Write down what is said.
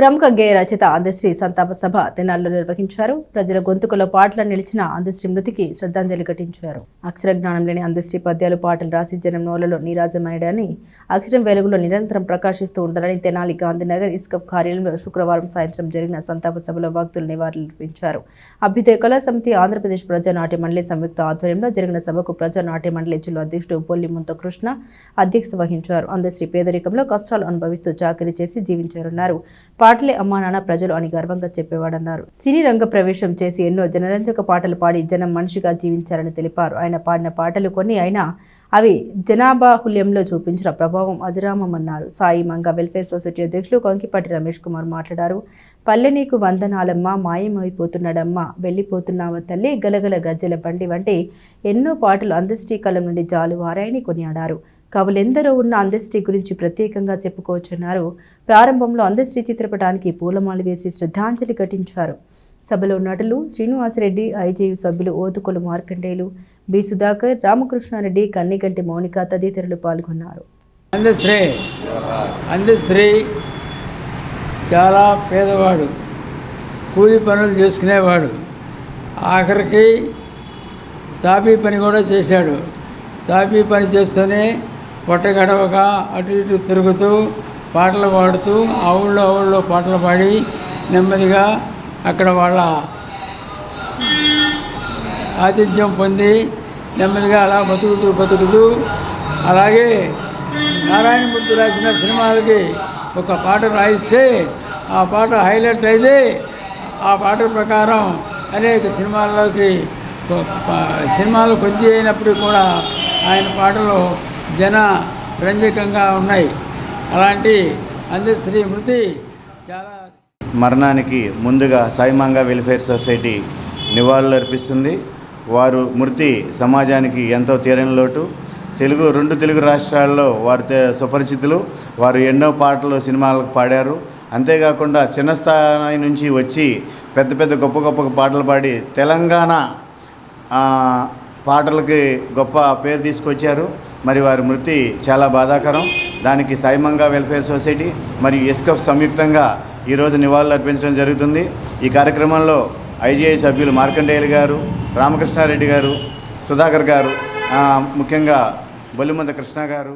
ప్రముఖ గేయ రచయిత అందశ్రీ సంతాప సభ తెనాల్లో నిర్వహించారు. ప్రజల గొంతుకులో పాటలు నిలిచిన అందశ్రీ మృతికి శ్రద్ధాంజలి ఘటించారు. అక్షర జ్ఞానం లేని అందశ్రీ పద్యాలు పాటలు రాసి జనం నోలలో నీరాజమయ్యాడని అక్షరం వెలుగులో నిరంతరం ప్రకాశిస్తూ ఉండాలని తెనాలి గాంధీనగర్ ఇస్కప్ కార్యాలయంలో శుక్రవారం సాయంత్రం జరిగిన సంతాప సభలో భక్తులు నివాళులర్పించారు అభ్యుదయ కళా సమితి ఆంధ్రప్రదేశ్ ప్రజానాట్య మండలి సంయుక్త ఆధ్వర్యంలో జరిగిన సభకు ప్రజానాట్య మండలి జిల్లా అధ్యక్షుడు పొల్లి ముంతకృష్ణ అధ్యక్షత వహించారు. అందశ్రీ పేదరికంలో కష్టాలు అనుభవిస్తూ చాకరీ చేసి జీవించారన్నారు. పాటలే అమ్మా నాన్న ప్రజలు అని గర్వంగా చెప్పేవాడన్నారు. సినీ రంగ ప్రవేశం చేసి ఎన్నో జనరంజక పాటలు పాడి జనం మనిషిగా జీవించారని తెలిపారు. ఆయన పాడిన పాటలు కొన్ని అయినా అవి జనాభాహుల్యంలో చూపించిన ప్రభావం అజరామమన్నారు. సాయి మంగ వెల్ఫేర్ సొసైటీ అధ్యక్షులు కొంకిపాటి రమేష్ కుమార్ మాట్లాడారు. పల్లె నీకు వందనాలమ్మ మాయమైపోతున్నాడమ్మ వెళ్ళిపోతున్నావా తల్లి గలగల గజ్జల బండి వంటి ఎన్నో పాటలు అందశ్రీ కలం నుండి జాలువారాయని కొనియాడారు. కవులెందరో ఉన్న అందశ్రీ గురించి ప్రత్యేకంగా చెప్పుకోవచ్చన్నారు. ప్రారంభంలో అందశ్రీ చిత్రపటానికి పూలమాల వేసి శ్రద్ధాంజలి ఘటించారు. సభలో నటులు శ్రీనివాసరెడ్డి ఐజేయు సభ్యులు ఓతుకొలు మార్కండేయులు బి సుధాకర్ రామకృష్ణారెడ్డి కన్నికంటి మౌనిక తదితరులు పాల్గొన్నారు. అందశ్రీ అందశ్రీ చాలా పేదవాడు కూలి పనులు చేసుకునేవాడు. ఆఖరికి తాపీ పని కూడా చేశాడు. తాపీ పని చేస్తూనే పొట్ట గడవక అటు ఇటు తిరుగుతూ పాటలు పాడుతూ ఆ ఊళ్ళో ఆ ఊళ్ళో పాటలు పాడి నెమ్మదిగా అక్కడ వాళ్ళ ఆతిథ్యం పొంది నెమ్మదిగా అలా బతుకుతూ బతుకుతూ అలాగే నారాయణమూర్తి రాసిన సినిమాలకి ఒక పాట రాయిస్తే ఆ పాట హైలైట్ అయితే ఆ పాట ప్రకారం అనేక సినిమాల్లోకి సినిమాలు కొద్ది అయినప్పుడు కూడా ఆయన పాటలు జన రంజకంగా ఉన్నాయి. అలాంటి అందశ్రీ మృతి చాలా మరణానికి ముందుగా సాయిమాంగా వెల్ఫేర్ సొసైటీ నివాళులు అర్పిస్తుంది వారు మృతి సమాజానికి ఎంతో తీరని లోటు. తెలుగు రెండు తెలుగు రాష్ట్రాల్లో వారు సుపరిచితులు. వారు ఎన్నో పాటలు సినిమాలకు పాడారు. అంతేకాకుండా చిన్న స్థాయి నుంచి వచ్చి పెద్ద పెద్ద గొప్ప గొప్ప పాటలు పాడి తెలంగాణ పాటలకి గొప్ప పేరు తీసుకొచ్చారు. మరి వారి మృతి చాలా బాధాకరం. దానికి సాయిమంగా వెల్ఫేర్ సొసైటీ మరియు ఎస్కఫ్ సంయుక్తంగా ఈరోజు నివాళులు అర్పించడం జరుగుతుంది. ఈ కార్యక్రమంలో ఐజీఐ సభ్యులు మార్కండేయులు గారు రామకృష్ణారెడ్డి గారు సుధాకర్ గారు ముఖ్యంగా బొల్లిమంద కృష్ణ గారు